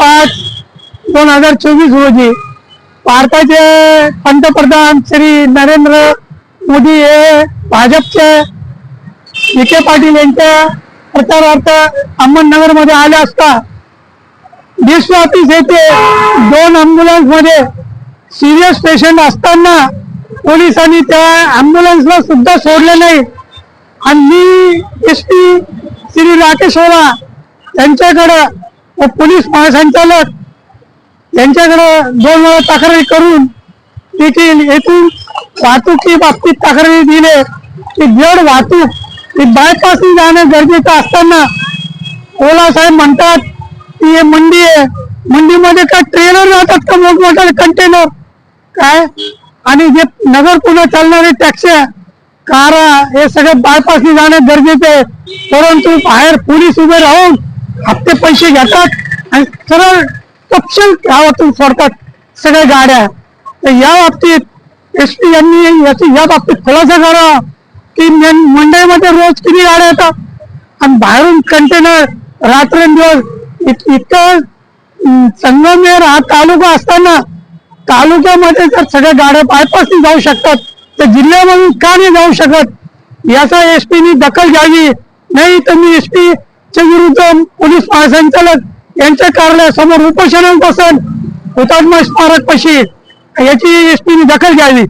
पाच दोन हजार चोवीस रोजी भारताचे पंतप्रधान श्री नरेंद्र मोदी हे भाजपचे विखे पाटील यांच्या प्रचारार्थ अहमदनगरमध्ये आले असता डिस्ट ऑफिस येथे दोन अम्ब्युलन्समध्ये सिरियस पेशंट असताना पोलिसांनी त्या अम्ब्युलन्सला सुद्धा सोडले नाही. आणि मी एस पी श्री राकेश ओरा यांच्याकडं व पोलीस महासंचालक यांच्याकडं दोन वेळा तक्रारी करून देखील येथून वाहतुकी बाबतीत तक्रारी दिले की जड वाहतूक ही बायपासने जाणं गरजेचं असताना ओला साहेब म्हणतात की हे मंडी आहे. मंडीमध्ये काय ट्रेलर जातात का मोठमोठ्या कंटेनर काय? आणि जे नगर पुन्हा चालणारे टॅक्सी कारा हे सगळे बायपासने जाणं गरजेचे आहे. परंतु बाहेर पोलीस उभे राहून हप्ते पैसे घेतात आणि सरळ तपशील गावातून सोडतात सगळ्या गाड्या. तर या बाबतीत एस पी यांनी याची या बाबतीत खुलासा करा की मंडईमध्ये रोज किती गाड्या येतात? आणि बाहेरून कंटेनर रात्रंदिवस इत- इतकं संगमेर हा तालुका असताना तालुक्यामध्ये जर सगळ्या गाड्या बायपासनी जाऊ शकतात. तर जिल्ह्यामधून का नाही जाऊ शकत? याचा एस पीनी दखल घ्यावी. नाही तर मी एस च्या विरुद्ध पोलीस महासंचालक यांच्या कार्यालयासमोर उपोषणात बसन हुतात्मा स्मारक पशी याची एस दखल घ्यावी.